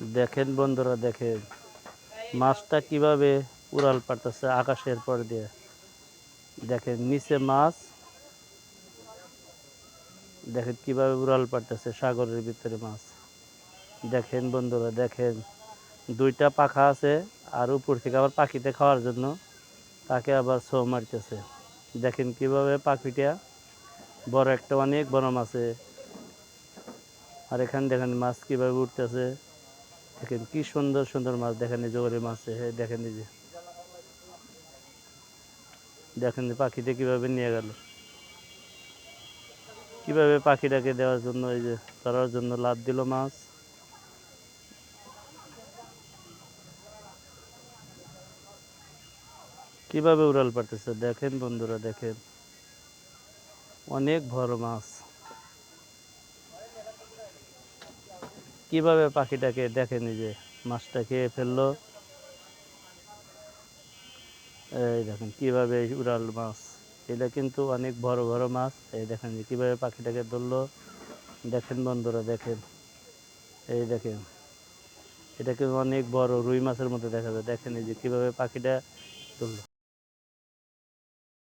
দেখেন বন্ধুরা, দেখেন। মাছটা কীভাবে উড়াল পারতেছে আকাশের পর দিয়ে। দেখেন, নিচে মাছ। দেখেন কীভাবে উড়াল পারতেছে সাগরের ভিতরে মাছ। দেখেন বন্ধুরা, দেখেন। দুইটা পাখা আছে আর উপর থেকে আবার পাখিতে খাওয়ার জন্য তাকে আবার ছো মারতেছে। দেখেন কীভাবে পাখিটা, বড় একটা অনেক বড় মাছে আর এখানে দেখেন মাছ কীভাবে উঠতেছে দেখেন কি সুন্দর সুন্দর মাছ দেখেন জোরে মাছ দেখেন যে। দেখেন যে পাখিটা কীভাবে নিয়ে গেল। কীভাবে পাখিটাকে দেওয়ার জন্য, এই যে ধরার জন্য লাভ দিল মাছ। কীভাবে উড়াল পারতেছে? দেখেন বন্ধুরা, দেখেন। অনেক বড় মাছ। কীভাবে পাখিটাকে দেখেন এই যে মাছটা খেয়ে ফেলল? এই দেখেন, কীভাবে উড়াল মাছ? এটা কিন্তু অনেক বড় বড় মাছ। এই দেখেন যে কীভাবে পাখিটাকে ধরলো। দেখেন বন্ধুরা, দেখেন। এই দেখেন, এটা কিন্তু অনেক বড় রুই মাছের মতো দেখা যায়। দেখেন এই যে কীভাবে পাখিটা ধরলো।